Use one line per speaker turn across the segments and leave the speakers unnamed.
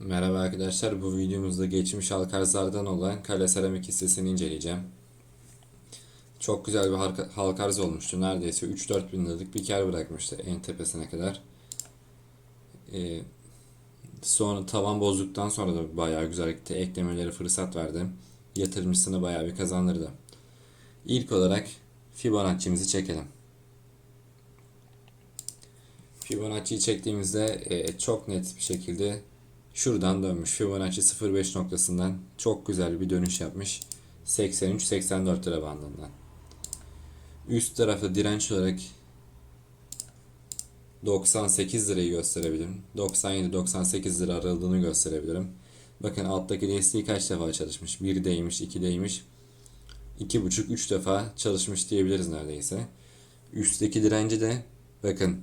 Merhaba arkadaşlar, bu videomuzda geçmiş halkarzlardan olan kale seramik hissesini inceleyeceğim. Çok güzel bir halka- halkarz olmuştu. Neredeyse 3-4 bin liralık bir kar bırakmıştı en tepesine kadar. Ee, sonra tavan bozduktan sonra da bayağı güzel gitti. Eklemeleri fırsat verdi. Yatırımcısına bayağı bir kazandırdı. İlk olarak Fibonacci'mizi çekelim. Fibonacci'yi çektiğimizde e, çok net bir şekilde şuradan dönmüş. Fibonacci 0.5 noktasından çok güzel bir dönüş yapmış. 83-84 lira bandından. Üst tarafta direnç olarak 98 lirayı gösterebilirim. 97-98 lira aralığını gösterebilirim. Bakın alttaki desteği kaç defa çalışmış? 1 değmiş, 2 değmiş. 2,5-3 defa çalışmış diyebiliriz neredeyse. Üstteki direnci de bakın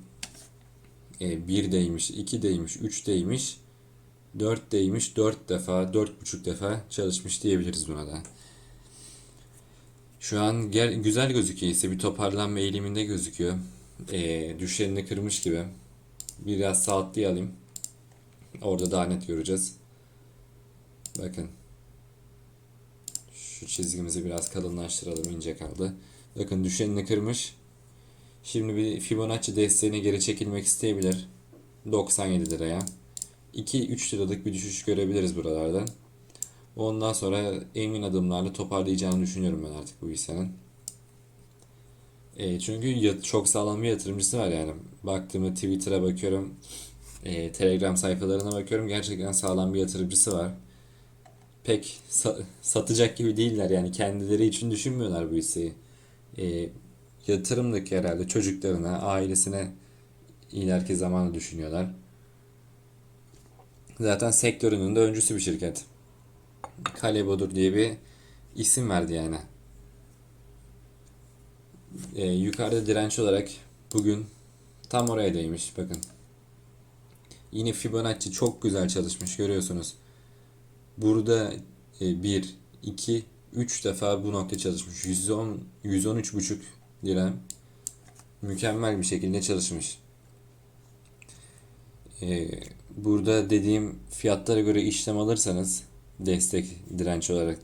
1 değmiş, 2 değmiş, 3 değmiş, 4 değmiş, 4 defa, 4,5 defa çalışmış diyebiliriz buna da. Şu an gel, güzel gözüküyor ise bir toparlanma eğiliminde gözüküyor. Ee, düşenini kırmış gibi. Biraz saatlayalım. Orada daha net göreceğiz. Bakın. Şu çizgimizi biraz kalınlaştıralım. ince kaldı. Bakın düşenini kırmış. Şimdi bir Fibonacci desteğine geri çekilmek isteyebilir. 97 liraya. 2-3 liralık bir düşüş görebiliriz buralardan. Ondan sonra emin adımlarla toparlayacağını düşünüyorum ben artık bu hissenin. E, çünkü çok sağlam bir yatırımcısı var yani. Baktığımda Twitter'a bakıyorum, e, Telegram sayfalarına bakıyorum. Gerçekten sağlam bir yatırımcısı var. Pek sa- satacak gibi değiller yani kendileri için düşünmüyorlar bu hisseyi. E, yatırımlık herhalde çocuklarına, ailesine ileriki zamanı düşünüyorlar. Zaten sektörünün de öncüsü bir şirket. Kalebodur diye bir isim verdi yani. Ee, yukarıda direnç olarak bugün tam oraya değmiş bakın. Yine Fibonacci çok güzel çalışmış görüyorsunuz. Burada 1, 2, 3 defa bu nokta çalışmış. 110, 113,5 lira mükemmel bir şekilde çalışmış. Ee, burada dediğim fiyatlara göre işlem alırsanız destek direnç olarak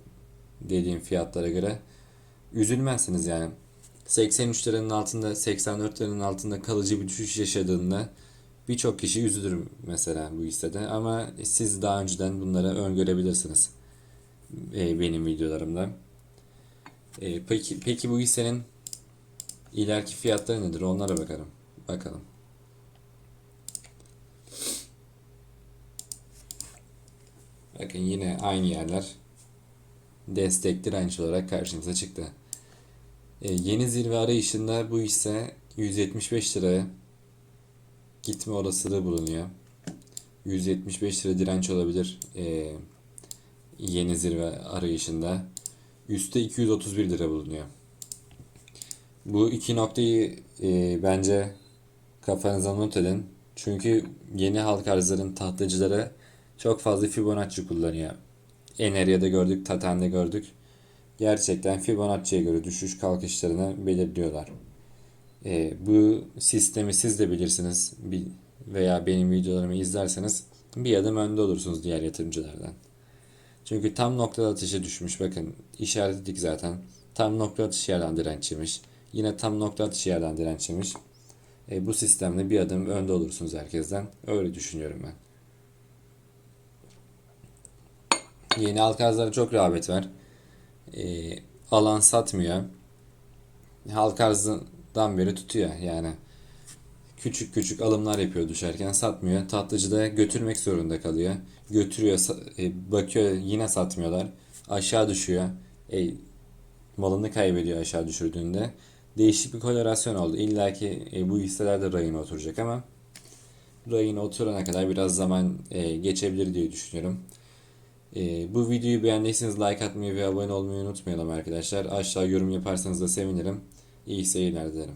dediğim fiyatlara göre üzülmezsiniz yani. 83 liranın altında 84 liranın altında kalıcı bir düşüş yaşadığında birçok kişi üzülür mesela bu hissede ama siz daha önceden bunları öngörebilirsiniz e, benim videolarımda. E, peki, peki bu hissenin ileriki fiyatları nedir onlara bakalım. Bakalım. Bakın yine aynı yerler destek direnç olarak karşımıza çıktı. E, yeni zirve arayışında bu hisse 175 liraya gitme olasılığı bulunuyor. 175 lira direnç olabilir e, yeni zirve arayışında. Üste 231 lira bulunuyor. Bu iki noktayı e, bence kafanıza not edin. Çünkü yeni halk arzların tahtacıları çok fazla Fibonacci kullanıyor. Enerya'da gördük, Taten'de gördük. Gerçekten Fibonacci'ye göre düşüş kalkışlarını belirliyorlar. Ee, bu sistemi siz de bilirsiniz veya benim videolarımı izlerseniz bir adım önde olursunuz diğer yatırımcılardan. Çünkü tam nokta atışı düşmüş bakın işaretledik zaten. Tam nokta atışı yerden direnç yemiş. Yine tam nokta atışı yerden direnç yemiş. E, bu sistemle bir adım önde olursunuz herkesten. Öyle düşünüyorum ben. Yeni halk arzlara çok rağbet var. E, alan satmıyor. Halk arzından beri tutuyor yani. Küçük küçük alımlar yapıyor düşerken satmıyor. Tatlıcı da götürmek zorunda kalıyor. Götürüyor, e, bakıyor yine satmıyorlar. Aşağı düşüyor. E, malını kaybediyor aşağı düşürdüğünde. Değişik bir korelasyon oldu. İlla ki e, bu hisseler de rayına oturacak ama rayına oturana kadar biraz zaman e, geçebilir diye düşünüyorum. E, bu videoyu beğendiyseniz like atmayı ve abone olmayı unutmayalım arkadaşlar. Aşağı yorum yaparsanız da sevinirim. İyi seyirler dilerim.